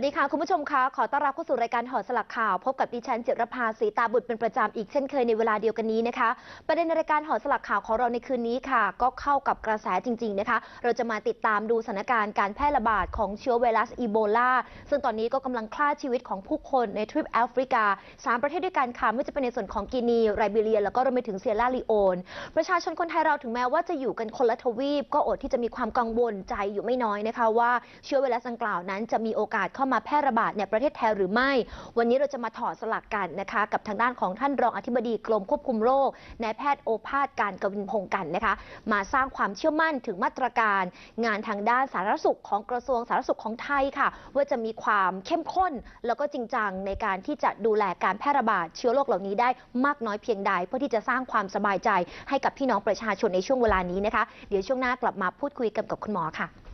วัสดีค่ะ คุณผู้ชมคะขอต้อนรับเข้าสู่รายการหอสลักข่าว พบกับดิฉันจิรภาสีตาบุตรเป็นประจำอีกเช่นเคยในเวลาเดียวกันนี้นะคะ ประเด็นในรายการหอสลักข่าวของเราในคืนนี้ค่ะ ก็เข้ากับกระแสจริง ๆนะคะ เราจะมาติดตามดูสถานการณ์การแพร่ระบาดของเชื้อไวรัสอีโบลาซึ่งตอนนี้ก็กำลังฆ่าชีวิตของผู้คนในทริปแอฟริกาสามประเทศด้วยกันค่ะไม่ว่าจะเป็นในส่วนของกินีไรเบเรีย แล้วก็รวมไปถึงเซียร่าลีโอนประชาชนคนไทยเราถึงแม้ว่าจะอยู่กันคนละทวีปก็อดที่จะมีความกังวลใจอยู่ไม่น้อยนะคะว่าเชื้อไวรัสดังกล่าวนั้นจะมีโอกาสเข้ามาแพร่ระบาดในประเทศไทยหรือไม่ วันนี้เราจะมาถอดสลักกันนะคะกับทางด้านของท่านรองอธิบดีกรมควบคุมโรคนายแพทย์โอภาสการกวินพงกันนะคะมาสร้างความเชื่อมั่นถึงมาตรการ งานทางด้านสาธารณสุขของกระทรวงสาธารณสุขของไทยค่ะ ว่าจะมีความเข้มข้น แล้วก็จริงจังในการที่จะดูแลการแพร่ระบาดเชื้อโรคเหล่านี้ได้มากน้อยเพียงใด เพื่อที่จะสร้างความสบายใจให้กับพี่น้องประชาชนในช่วงเวลานี้นะคะ เดี๋ยวช่วงหน้ากลับมาพูดคุยกันกับคุณหมอค่ะ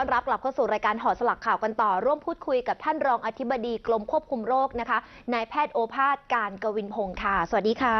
ต้อนรับกลับเข้าสู่รายการหอสลักข่าวกันต่อ ร่วมพูดคุยกับท่านรองอธิบดีกรมควบคุมโรคนะคะนายแพทย์โอภาสการกวินพงศ์ค่ะ สวัสดีค่ะ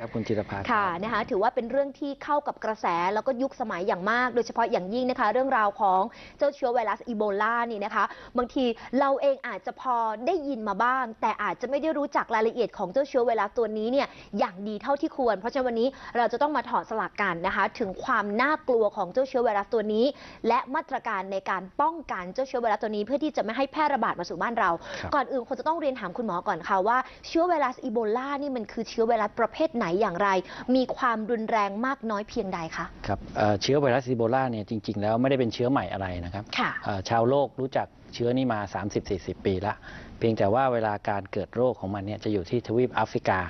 ครับคุณจิรภาค่ะรับนะคะ ถือว่าเป็นเรื่องที่เข้ากับกระแสแล้วก็ยุคสมัยอย่างมาก โดยเฉพาะอย่างยิ่งนะคะ เรื่องราวของเจ้าเชื้อไวรัสอีโบลานี่นะคะ บางทีเราเองอาจจะพอได้ยินมาบ้าง แต่อาจจะไม่ได้รู้จักรายละเอียดของเจ้าเชื้อไวรัสตัวนี้เนี่ยอย่างดีเท่าที่ควร เพราะฉะนั้นวันนี้เราจะต้องมาถอดสลักกันนะคะ ถึงความน่ากลัวของเจ้าเชื้อไวรัสตัวนี้ และมาตรการในการป้องกันเจ้าเชื้อไวรัสตัวนี้เพื่อที่จะไม่ให้แพร่ระบาดมาสู่บ้านเราครับก่อนอื่นคงจะต้องเรียนถามคุณหมอก่อนค่ะว่าเชื้อไวรัสอีโบลานี่มันคือเชื้อไวรัสประเภทไหนอย่างไร มีความรุนแรงมากน้อยเพียงใดคะครับเอ่อเชื้อไวรัสอีโบลาเนี่ยจริง ๆ แล้วไม่ได้เป็นเชื้อใหม่อะไรนะครับค่ะเอ่อชาวโลกรู้จัก เชื้อนี้มา 30-40 ปีละเพียงแต่ว่าเวลาการเกิดโรคของมันเนี่ยจะอยู่ที่ทวีปแอฟริกา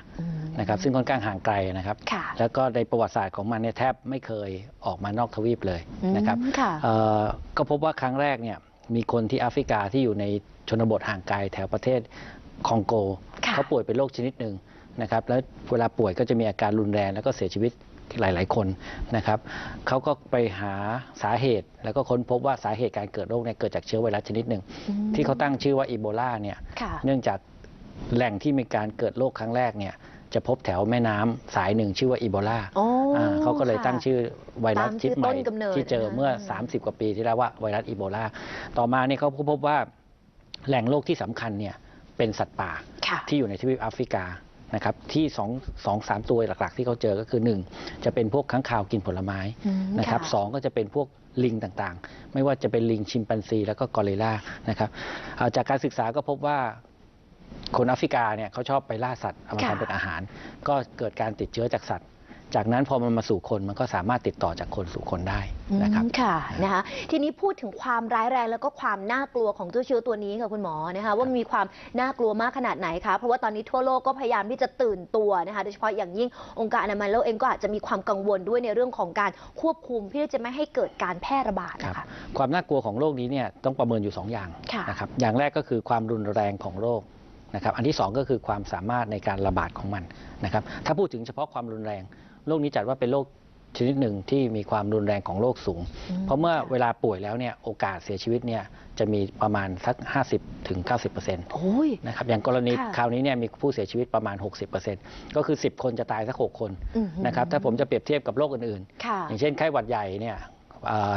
นะครับซึ่งค่อนข้างห่างไกลนะครับค่ะแล้วก็ในประวัติศาสตร์ของมันเนี่ยแทบไม่เคยออกมานอกทวีปเลยนะครับอืมค่ะเอ่อก็พบว่าครั้งแรกเนี่ยมีคนที่แอฟริกาที่อยู่ในชนบทห่างไกลแถวประเทศคองโกค่ะเขาป่วยเป็นโรคชนิดหนึ่งนะครับแล้วเวลาป่วยก็จะมีอาการรุนแรงแล้วก็เสียชีวิต หลาย ๆ คนนะครับเขาก็ไปหาสาเหตุแล้วก็ค้นพบว่าสาเหตุการเกิดโรคเนี่ยเกิดจากเชื้อไวรัสชนิดหนึ่งอืมที่เขาตั้งชื่อว่าอีโบลาเนี่ยค่ะเนื่องจากแหล่งที่มีการเกิดโรคครั้งแรกเนี่ยจะพบแถวแม่น้ำสายหนึ่งชื่อว่าอีโบลาโอ้อ่าเขาก็เลยค่ะตั้งชื่อไวรัสตามชนิดใหม่ชื่อต้นกำเนิดที่เจอนะคะเมื่ออืม30 กว่าปีที่แล้วว่าไวรัสอีโบลาต่อมาเนี่ยเขาก็พบว่าแหล่งโรคที่สำคัญเนี่ยเป็นสัตว์ป่าค่ะที่อยู่ในทวีปแอฟริกา นะครับที่สองสองสามตัวหลักๆ ที่เขาเจอก็คือ 1 จะเป็นพวกค้างคาวกินผลไม้อืมนะครับค่ะสองก็จะเป็นพวกลิงต่างๆ ไม่ว่าจะเป็นลิงชิมปันซี แล้วก็กอริลลานะครับเอ่อจากการศึกษาก็พบว่าคนแอฟริกาเนี่ยเขาชอบไปล่าสัตว์เอามาค่ะทำเป็นอาหาร ก็เกิดการติดเชื้อจากสัตว์ จากนั้นพอมันมาสู่คนมันก็สามารถติดต่อจากคนสู่คนได้นะครับอืมค่ะนะคะทีนี้พูดถึงความร้ายแรงแล้วก็ความน่ากลัวของเจ้าเชื้อตัวนี้ค่ะคุณหมอนะคะว่ามันมีความน่ากลัวมากขนาดไหนคะเพราะว่าตอนนี้ทั่วโลกก็พยายามที่จะตื่นตัวนะคะโดยเฉพาะอย่างยิ่งองค์การอนามัยโลกเองก็อาจจะมีความกังวลด้วยในเรื่องของการควบคุมเพื่อจะไม่ให้เกิดการแพร่ระบาดครับนะคะความน่ากลัวของโรคนี้เนี่ยต้องประเมินอยู่ 2 อย่างค่ะนะครับอย่างแรกก็คือความรุนแรงของโรคนะครับอันที่ 2 ก็คือความสามารถในการระบาดของมันนะครับถ้าพูดถึงเฉพาะความรุนแรงโรค นี้จัดว่าเป็นโรคชนิดหนึ่งที่มีความรุนแรงของโรคสูงอืมเพราะเมื่อเวลาป่วยแล้วเนี่ยโอกาสเสียชีวิตเนี่ยจะมีประมาณสัก 50ถึง90%โอ้ยนะครับอย่างกรณีค่ะคราวนี้เนี่ยมีผู้เสียชีวิตประมาณ 60%ก็คือ 10 คนจะตายสัก 6 คนอื้อหือนะครับถ้าผมจะเปรียบเทียบกับโรคอื่นค่ะๆอย่างเช่นไข้หวัดใหญ่เนี่ยอ่า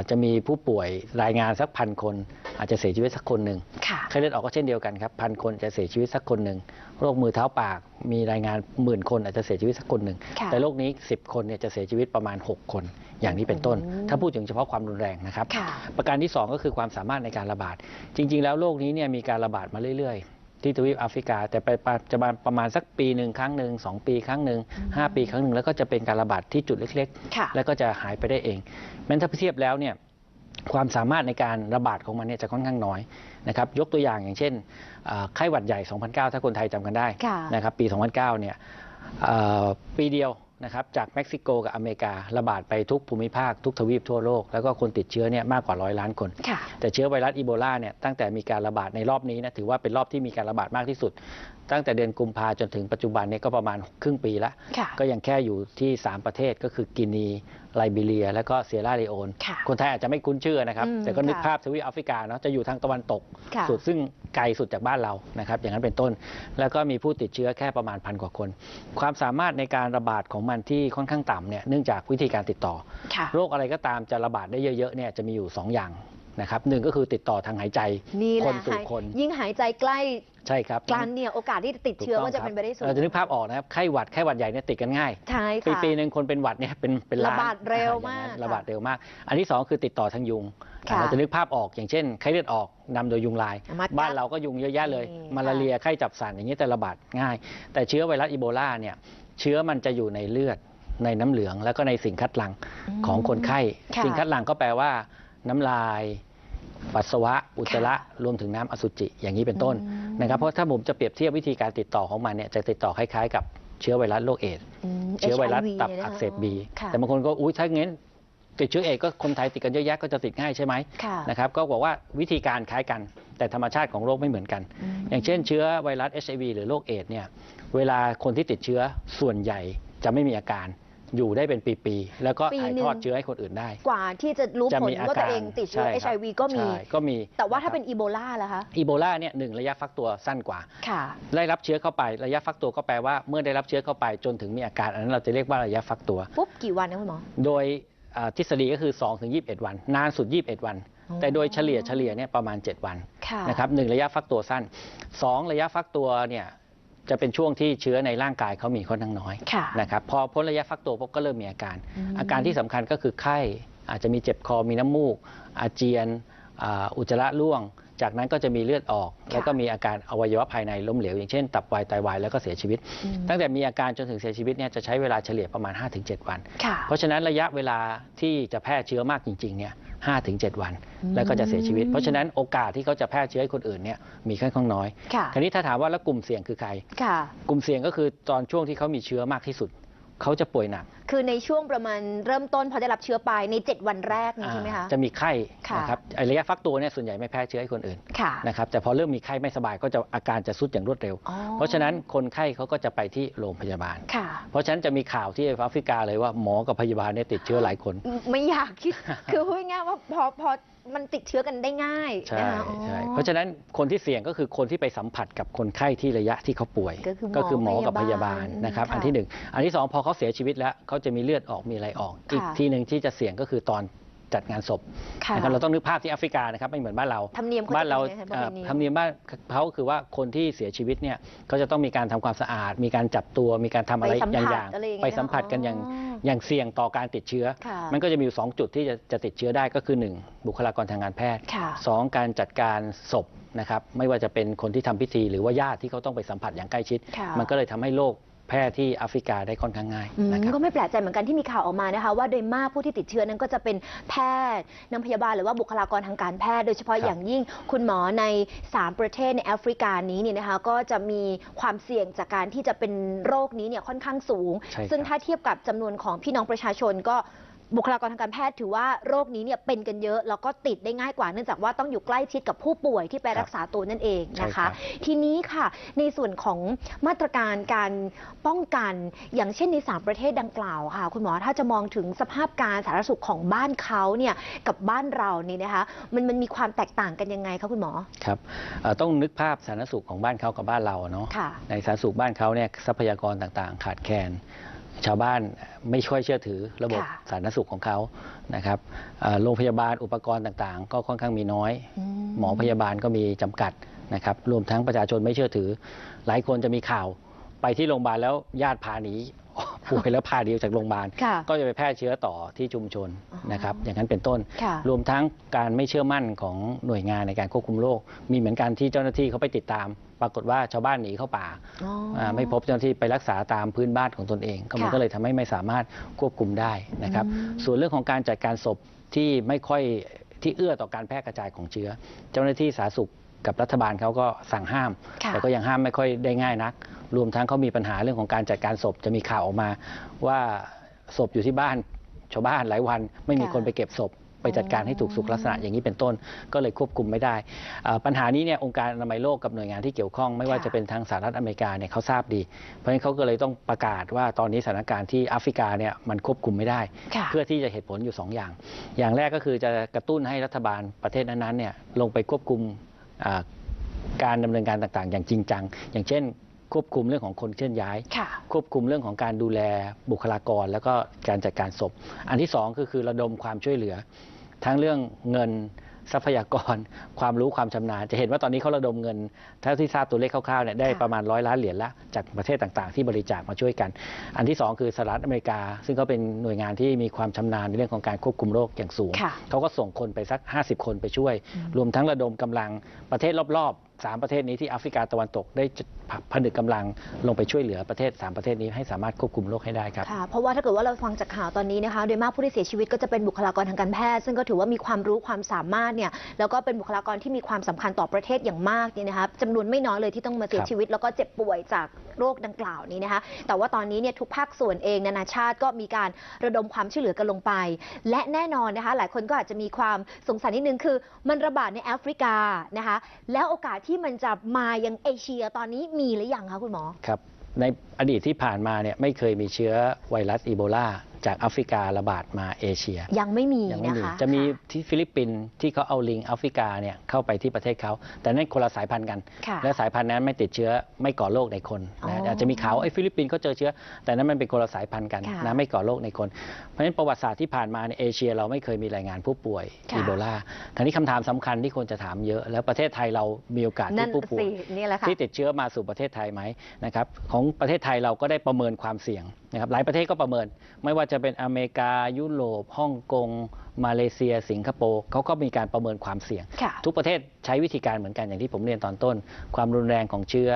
จะมีผู้ป่วยรายงานสักพันคน อาจจะเสียชีวิตสักคนหนึ่งค่ะไข้เลือดออกก็เช่นเดียวกันครับพันคนจะเสียชีวิตสักคนหนึ่งโรคมือเท้าปาก มีรายงานหมื่นคนอาจจะเสียชีวิตสักคนหนึ่งค่ะแต่โรคนี้ 10 คนเนี่ยจะเสียชีวิตประมาณ 6 คน อย่างนี้เป็นต้นอืมถ้าพูดถึงเฉพาะความรุนแรงนะครับค่ะประการที่ 2 ก็คือความสามารถในการระบาด จริง ๆ แล้วโรคนี้เนี่ยมีการระบาดมาเรื่อยๆ ที่ทวีปแอฟริกา แต่ไปปัจจุบันประมาณสักปีหนึ่งครั้งหนึ่งสองปีครั้งหนึ่งห้าปีครั้งหนึ่งแล้วก็จะเป็นการระบาดที่จุดเล็กค่ะๆแล้วก็จะหายไปได้เองแม้ถ้าเทียบแล้วเนี่ยความสามารถในการระบาดของมันเนี่ยจะค่อนข้างน้อยนะครับยกตัวอย่างอย่างเช่นอ่าไข้หวัดใหญ่ 2009 ถ้าคนไทยจำกันได้ค่ะนะครับปี 2009 เนี่ยเอ่อปีเดียว นะครับจากเม็กซิโกกับอเมริการะบาดไปทุกภูมิภาคทุกทวีปทั่วโลก แล้วก็คนติดเชื้อเนี่ยมากกว่าร้อยล้านคนค่ะแต่เชื้อไวรัสอีโบลาเนี่ยตั้งแต่มีการระบาดในรอบนี้นะถือว่าเป็นรอบที่มีการระบาดมากที่สุด ตั้งแต่เดือนกุมภาจนถึงปัจจุบันเนี่ยก็ประมาณครึ่งปีละค่ะก็ยังแค่อยู่ที่ 3 ประเทศก็คือกินีไลบีเรีย และก็เซียร่าลีโอนค่ะคนไทยอาจจะไม่คุ้นชื่อนะครับอืมแต่ก็นึกค่ะภาพทวีปแอฟริกาเนาะจะอยู่ทางตะวันตกค่ะสุดซึ่งไกลสุดจากบ้านเรานะครับอย่างนั้นเป็นต้น แล้วก็มีผู้ติดเชื้อแค่ประมาณพันกว่าคน ความสามารถในการระบาดของของมันที่ค่อนข้างต่ำเนี่ยเนื่องจากวิธีการติดต่อ ค่ะโรคอะไรก็ตามจะระบาดได้เยอะๆเนี่ยจะมีอยู่ 2 อย่างนะครับหนึ่งก็คือติดต่อทางหายใจนี่แหคละนสู่คนยิ่งหายใจใกล้ใช่ครับกันเนี่ยโอกาสที่จะติดเชื้อถูก็ต้งจะเป็นไปได้สูงเราจะนึกภาพออกนะครับไข้หวัดไข้หวัดใหญ่เนี่ยติดกันง่าย ใช่ปีค่ะ ปีหนึ่งคนเป็นหวัดเนี่ยเป็นเป็นล้านระบาดเร็วอ่อย่งนั้นมากระบาดเร็วมาก อันที่สองคือติดต่อทางยุงค่ะเราจะนึกภาพออกอย่างเช่นไข้เลือดออกนำโดยยุงลาย มากัดบ้านเราก็ยุงเยอะแยะเลยนี่มาลาเรียไข้จับสันอย่างนี้แต่ระบาดง่าย แต่เชื้อไวรัสอีโบลาเนี่ย เชื้อมันจะอยู่ในเลือดในน้ำเหลืองแล้วก็ในสิ่งคัดหลั่งของคนไข้ ค่ะ สิ่งคัดหลั่งก็แปลว่า น้ำลาย ปัสสาวะ อุจจาระรวมถึงน้ำอสุจิอย่างนี้เป็นต้นอืมนะครับเพราะถ้าผมจะเปรียบเทียบวิธีการติดต่อของมันเนี่ยจะติดต่อคล้ายๆ กับเชื้อไวรัสโรคเอดส์ม เชื้อไวรัส HIV ตับนี่ยนะคะอักเสบบีค่ะแต่บางคนก็อุ้ยถ้างั้นติดเชื้อเอดส์ก็คนไทยติดกันเยอะแยะก็จะติดง่ายใช่ไหมค่ะ นะครับก็บอกว่าวิธีการคล้ายกัน แต่ธรรมชาติของโรคไม่เหมือนกันอืมอย่างเช่นเชื้อไวรัส HIV หรือโรคเอดส์เนี่ยเวลาคนที่ติดเชื้อส่วนใหญ่จะไม่มีอาการอยู่ได้เป็นปีๆ แล้วก็ปีถ่ายหนึ่งทอดเชื้อให้คนอื่นได้ กว่าที่จะรู้จะผลมีอาว่าการตัวเองติดเชื้อใครับ HIV ก็มีใช่ก็มี แต่ว่าถ้าะครับเป็นอีโบลาล่ะคะ อีโบลาเนี่ยหนึ่งระยะฟักตัวสั้นกว่าค่ะได้รับเชื้อเข้าไประยะฟักตัวก็แปลว่าเมื่อได้รับเชื้อเข้าไปจนถึงมีอาการ อันนั้นเราจะเรียกว่าระยะฟักตัว ปุ๊บกี่วันนะคุณหมอ โดยอ่าทฤษฎีก็คือ2ถึง21 วัน นานสุด 21 วันอ๋อ แต่โดยเฉลี่ยเฉลี่ยเนี่ยประมาณ 7 วันค่ะนะครับหนึ่งระยะฟักตัวสั้น 2 ระยะฟักตัวเนี่ยจะเป็นช่วงที่เชื้อในร่างกายเขามีค่อนข้างน้อยค่ะนะครับพอพ้นระยะฟักตัวปุ๊บก็เริ่มมีอาการอืมอาการที่สำคัญก็คือไข้อาจจะมีเจ็บคอมีน้ำมูก อาเจียนอ่าอุจจาระร่วง จากนั้นก็จะมีเลือดออก แล้วก็มีอาการอวัยวะภายในล้มเหลว อย่างเช่น ตับวายไตวายแล้วก็เสียชีวิตอืมตั้งแต่มีอาการจนถึงเสียชีวิตเนี่ยจะใช้เวลาเฉลี่ยประมาณ 5-7 วันค่ะเพราะฉะนั้นระยะเวลาที่จะแพร่เชื้อมากจริงๆเนี่ย 5-7 วันอืมแล้วก็จะเสียชีวิต เพราะฉะนั้นโอกาสที่เขาจะแพร่เชื้อให้คนอื่นเนี่ยมีค่อนข้างน้อยค่ะคราวนี้ถ้าถามว่าแล้วกลุ่มเสี่ยงคือใครค่ะกลุ่มเสี่ยงก็คือตอนช่วงที่เขามีเชื้อมากที่สุด เขาจะป่วยหนักคือในช่วงประมาณเริ่มต้นพอได้รับเชื้อไปใน 7 วันแรกนี่ใช่ไหมคะอ่าจะมีไข้ค่ะนะครับไอ้ระยะฟักตัวเนี่ยส่วนใหญ่ไม่แพร่เชื้อให้คนอื่นค่ะนะครับแต่พอเริ่มมีไข้ไม่สบายก็จะอาการจะสุดอย่างรวดเร็วอ๋อเพราะฉะนั้นคนไข้เขาก็จะไปที่โรงพยาบาลค่ะเพราะฉะนั้นจะมีข่าวที่แอฟริกาเลยว่าหมอกับพยาบาลเนี่ยติดเชื้อหลายคน ไม่อยากคิดคือพูดง่ายๆว่าพอพอมันติดเชื้อกันได้ง่ายใช่นะคะอ๋อใช่เพราะฉะนั้นคนที่เสี่ยงก็คือคนที่ไปสัมผัสกับคนไข้ที่ระยะที่เขาป่วย ก็คือหมอหมอกับพยาบาลพยาบาลนะครับค่ะอันที่หนึ่งอันที่สองพอเขาเสียชีวิตแล้วเขาจะมีเลือดออกมีอะไรออก อีกค่ะทีหนึ่งที่จะเสี่ยงก็คือตอนจัดงานศพค่ะนะครับเราต้องนึกภาพที่แอฟริกานะครับไม่เหมือนบ้านเราธรรมเนียมขจะบ้านเราป็นยังไงคะเอ่อประพณีธรรมเนียมบ้านเขาคือว่าคนที่เสียชีวิตเนี่ยเขาจะต้องมีการทำความสะอาด มีการจับตัวมีการทำอะไรไปสัมผัสอย่างอะไรอย่างเงี้ยๆไปสัมผัสกันอย่างอ๋ออย่างเสี่ยงต่อการติดเชื้อค่ะมันก็จะมีอยู่สองจุดที่จะจะติดเชื้อได้ก็คือ 1 บุคลากรทางการแพทย์ค่ะสองการจัดการศพนะครับไม่ว่าจะเป็นคนที่ทำพิธีหรือว่าญาติที่เขาต้องไปสัมผัสอย่างใกล้ชิดค่ะมันก็เลยทำให้โรค แพร่ที่แอฟริกาได้ค่อนข้างง่ายอืมนะครับก็ไม่แปลกใจเหมือนกันที่มีข่าวออกมานะคะ ว่าโดยมากผู้ที่ติดเชื้อนั้นก็จะเป็นแพทย์นางพยาบาลหรือว่าบุคลากรทางการแพทย์โดยเฉพาะครับอย่างยิ่งคุณหมอใน 3 ประเทศในแอฟริกานี้เนี่ยนะคะก็จะมีความเสี่ยงจากการที่จะเป็นโรคนี้เนี่ยค่อนข้างสูงใช่ครับซึ่งถ้าเทียบกับจำนวนของพี่น้องประชาชนก็ บุคลากรทางการแพทย์ถือว่าโรคนี้เนี่ยเป็นกันเยอะ แล้วก็ติดได้ง่ายกว่าเนื่องจากว่าต้องอยู่ใกล้ชิดกับผู้ป่วยที่ไปรักษาตัวนั่นเองนะใช่คะครับทีนี้ค่ะในส่วนของมาตรการการป้องกัน อย่างเช่นในสามประเทศดังกล่าวค่ะ คุณหมอถ้าจะมองถึงสภาพการสาธารณสุขของบ้านเขาเนี่ยกับบ้านเรานี่นะคะมันมันมีความแตกต่างกันยังไงคะคุณหมอครับเอ่อต้องนึกภาพสาธารณสุขของบ้านเขากับบ้านเราเนาะค่ะในสาธารณสุขบ้านเขาเนี่ยทรัพยากรต่างๆ ขาดแคลน ชาวบ้านไม่ค่อยเชื่อถือระบบค่ะสาธารณสุขของเขานะครับเอ่อโรงพยาบาลอุปกรณ์ต่างๆ ก็ค่อนข้างมีน้อย หมอพยาบาลก็มีจำกัดนะครับรวมทั้งประชาชนไม่เชื่อถือ หลายคนจะมีข่าวไปที่โรงพยาบาลแล้วญาติพาหนี ป่วยแล้วพาหนีออกจากโรงพยาบาลค่ะก็จะไปแพร่เชื้อต่อที่ชุมชนอ๋อนะครับ อย่างนั้นเป็นต้นค่ะรวมทั้งการไม่เชื่อมั่นของหน่วยงานในการควบคุมโรค มีเหมือนกันที่เจ้าหน้าที่เขาไปติดตาม ปรากฏว่าชาวบ้านหนีเข้าป่าอ๋อาไม่พบเจ้าหน้าที่ไปรักษาตามพื้นบ้านของตนเองก็มันค่ะก็เลยทำให้ไม่สามารถควบคุมได้นะครับอืมส่วนเรื่องของการจัดการศพที่ไม่ค่อยที่เอื้อต่อการแพร่กระจายของเชื้อ เจ้าหน้าที่สาธารณสุข กับรัฐบาลเขาก็สั่งห้ามค่ะแต่ก็ยังห้ามไม่ค่อยได้ง่ายนัก รวมทั้งเขามีปัญหาเรื่องของการจัดการศพจะมีข่าวออกมาว่าศพอยู่ที่บ้านชาวบ้านหลายวัน ไม่มีค่ะคนไปเก็บศพไปจัดการให้ถูกสุขลักษณะอย่างนี้เป็นต้นก็เลยควบคุมไม่ได้อ่าปัญหานี้เนี่ยองค์การอนามัยโลกกับหน่วยงานที่เกี่ยวข้องไม่ว่าค่ะจะเป็นทางสหรัฐอเมริกาเนี่ยเขาทราบดี เพราะฉะนั้นเขาก็เลยต้องประกาศว่าตอนนี้สถานการณ์ที่แอฟริกาเนี่ยมันควบคุมไม่ได้ค่ะเพื่อที่จะเหตุผลอยู่ 2 อย่าง อย่างแรกก็คือจะกระตุ้นให้รัฐบาลประเทศนั้นๆเนี่ยลงไปควบคุมอ่า การดำเนินการต่างๆ อย่างจริงจัง อย่างเช่น ควบคุมเรื่องของคนเคลื่อนย้ายค่ะควบคุมเรื่องของการดูแลบุคลากร แล้วก็การจัดการศพ อันที่สองก็คือระดมความช่วยเหลือ ทั้งเรื่องเงิน ทรัพยากร ความรู้ความชำนาญ จะเห็นว่าตอนนี้เขาระดมเงินถ้าที่ทราบตัวเลขคร่าวๆเนี่ยได้ค่ะประมาณร้อยล้านเหรียญละจากประเทศต่างๆ ที่บริจาคมาช่วยกัน อันที่สองคือสหรัฐอเมริกา ซึ่งเขาเป็นหน่วยงานที่มีความชำนาญในเรื่องของการควบคุมโรคอย่างสูงค่ะเขาก็ส่งคนไปสัก 50 คนไปช่วย รวมทั้งระดมกำลังประเทศรอบๆสามประเทศนี้ที่แอฟริกาตะวันตกได้ผนึกกำลังลงไปช่วยเหลือประเทศสามประเทศนี้ให้สามารถควบคุมโรคให้ได้ครับค่ะเพราะว่าถ้าเกิดว่าเราฟังจากข่าวตอนนี้นะคะโดยมากผู้ที่เสียชีวิตก็จะเป็นบุคลากรทางการแพทย์ ซึ่งก็ถือว่ามีความรู้ความสามารถเนี่ยแล้วก็เป็นบุคลากรที่มีความสำคัญต่อประเทศอย่างมากเนี่ยนะคะจำนวนไม่น้อยเลยที่ต้องมาเสียครับชีวิต แล้วก็เจ็บป่วยจากโรคดังกล่าวนี้นะคะ แต่ว่าตอนนี้เนี่ยทุกภาคส่วนเองนานาชาติก็มีการระดมความช่วยเหลือกันลงไป และแน่นอนนะคะ หลายคนก็อาจจะมีความสงสัยนิดนึงคือ มันระบาดในแอฟริกานะคะ แล้วโอกาสที่มันจะมายังเอเชียตอนนี้มีหรือยังคะคุณหมอครับในอดีตที่ผ่านมาเนี่ยไม่เคยมีเชื้อไวรัสอีโบลา จากแอฟริการะบาดมาเอเชีย ยังไม่มียังไม่นะมีคะจะมีค่ที่ฟิลิปปินส์ที่เขาเอาลิงแอฟริกาเนี่ยเข้าไปที่ประเทศเขา แต่นั่นคนละสายพันธุ์กัน ค่ะ และสายพันธุ์นั้นไม่ติดเชื้อไม่ก่อโรคในคนอ๋อนะอาจจะมีข่าวไอ้ฟิลิปปินส์เขาเจอเชื้อ แต่นั้นมันเป็นคนละสายพันธุ์กันค่ะนะไม่ก่อโรคในคน เพราะฉะนั้นประวัติศาสตร์ที่ผ่านมาในเอเชียเราไม่เคยมีรายงานผู้ป่วยค่ะ อีโบลาคราวนี้คำถามสำคัญที่คนจะถามเยอะ แล้วประเทศไทยเรามีโอกาสนั่ที่นผู้ป่วยสินี่แหละค่ะ ที่ติดเชื้อมาสู่ประเทศไทยไหมนะครับของประเทศไทยเราก็ได้ประเมินความเสี่ยง นะครับหลายประเทศก็ประเมิน ไม่ว่าจะเป็นอเมริกา ยุโรปฮ่องกง มาเลเซีย สิงคโปร์เขาก็มีการประเมินความเสี่ยงค่ะทุกประเทศใช้วิธีการเหมือนกันอย่างที่ผมเรียนตอนต้น ความรุนแรงของเชื้อ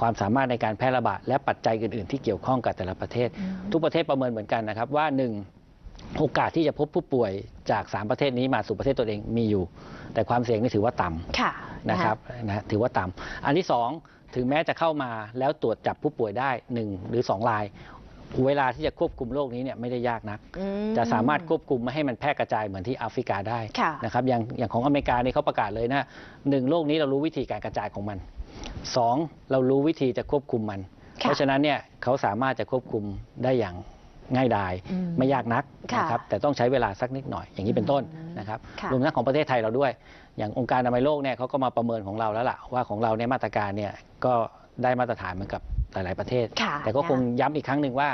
ความสามารถในการแพร่ระบาดและปัจจัยอื่น ๆ ที่เกี่ยวข้องกับแต่ละประเทศอืมทุกประเทศประเมินเหมือนกันนะครับว่าหนึ่งโอกาสที่จะพบผู้ป่วยจากสามประเทศนี้มาสู่ประเทศตัวเองมีอยู่ แต่ความเสี่ยงนี่ถือว่าต่ำค่ะนะครับนะฮะถือว่าต่ำอันที่สองถึงแม้จะเข้ามาแล้วตรวจจับผู้ป่วยได้หนึ่งหรือสองราย เวลาที่จะควบคุมโรคนี้เนี่ยไม่ได้ยากนักอืจะสามารถควบคุมไม่ให้มันแพร่กระจายเหมือนที่แอฟริกาได้ค่ะนะครับอย่างอย่างของอเมริกานี่เขาประกาศเลยนะหนึ่งโรคนี้เรารู้วิธีการกระจายของมันสองเรารู้วิธีจะควบคุมมันค่ะเพราะฉะนั้นเนี่ยเขาสามารถจะควบคุมได้อย่างง่ายดายอืมไม่ยากนักค่ะนะครับแต่ต้องใช้เวลาสักนิดหน่อยอย่างนี้เป็นต้นอืมนะครับค่ะรวมทั้งของประเทศไทยเราด้วย อย่างองค์การอนามัยโลกเนี่ยเขาก็มาประเมินของเราแล้วล่ะว่าของเราเนี่ยมาตรการเนี่ยก็ได้มาตรฐานเหมือนกับ หลายๆประเทศค่ะแต่ก็คงนะคะย้ำอีกครั้งหนึ่งว่า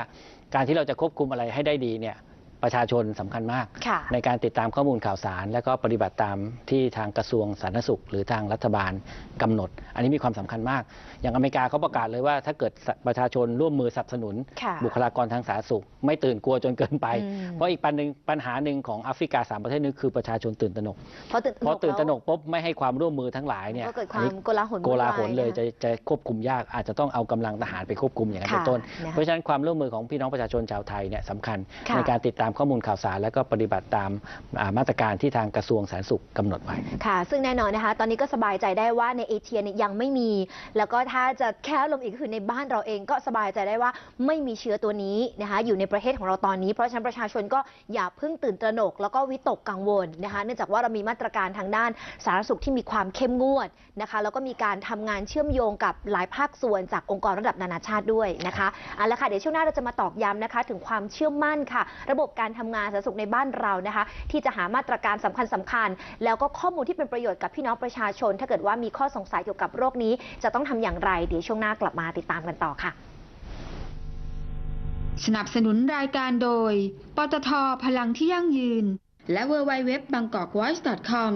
การที่เราจะควบคุมอะไรให้ได้ดีเนี่ย ประชาชนสำคัญมากค่ะในการติดตามข้อมูลข่าวสาร และก็ปฏิบัติตามที่ทางกระทรวงสาธารณสุข หรือทางรัฐบาลกำหนด อันนี้มีความสำคัญมาก อย่างอเมริกาเขาประกาศเลยว่า ถ้าเกิดประชาชนร่วมมือสนับสนุนค่ะบุคลากรทางสาธารณสุข ไม่ตื่นกลัวจนเกินไปอืมเพราะอีกปัญหนึ่งปัญหาหนึ่งของแอฟริกาสามประเทศนี้คือประชาชนตื่นตระหนกเพราะตื่นพอตื่นตระหนกปุ๊บไม่ให้ความร่วมมือทั้งหลายเนี่ยก็เกิดควาอันมนี้โกลาหลโกลาหลเลยวุ่นวจะยจะควบคุมยากอาจจะต้องเอากำลังทหารไปควบคุมอย่างนั้นค่ะเป็นต้นนะคะเพราะฉะนั้นความร่วมมือของพี่น้องประชาชนชาวไทยเนี่ยสำคัญค่ะในการติดตามข้อมูลข่าวสาร และก็ปฏิบัติตามมาตรการที่ทางกระทรวงสาธารณสุขกำหนดไว้ค่ะ ซึ่งแน่นอนนะคะ ตอนนี้ก็สบายใจได้ว่าในเอเชียเนี่ยยังไม่มี แล้วก็ถ้าจะแค่ลงอีกก็คือในบ้านเราเองก็สบายใจได้ว่าไม่มีเชื้อตัวนี้นะคะอยู่ในประเทศของเราตอนนี้ เพราะฉะนั้นประชาชนก็อย่าเพิ่งตื่นตระหนก แล้วก็วิตกกังวลนะคะเนื่องจากว่าเรามีมาตรการทางด้านสาธารณสุขที่มีความเข้มงวดนะคะแล้วก็มีการทำงานเชื่อมโยงกับหลายภาคส่วนจากองค์กรระดับนานาชาติด้วยนะคะเอาละค่ะเดี๋ยวช่วงหน้าเราจะมาตอกย้ำนะคะ ถึงความเชื่อมั่นค่ะ ระบบการทำงานสาธารณสุขในบ้านเรานะคะ ที่จะหามาตรการสำคัญสคัญ แล้วก็ข้อมูลที่เป็นประโยชน์กับพี่น้องประชาชน ถ้าเกิดว่ามีข้อสงสัยเกี่ยวกับโรคนี้ จะต้องทำอย่างไรเดี๋ยวช่วงหน้ากลับมาติดตามกันต่อค่ะ สนับสนุนรายการโดยปตทพลังที่ยั่งยืน และ w w w b a n g k o k w a t c h c o m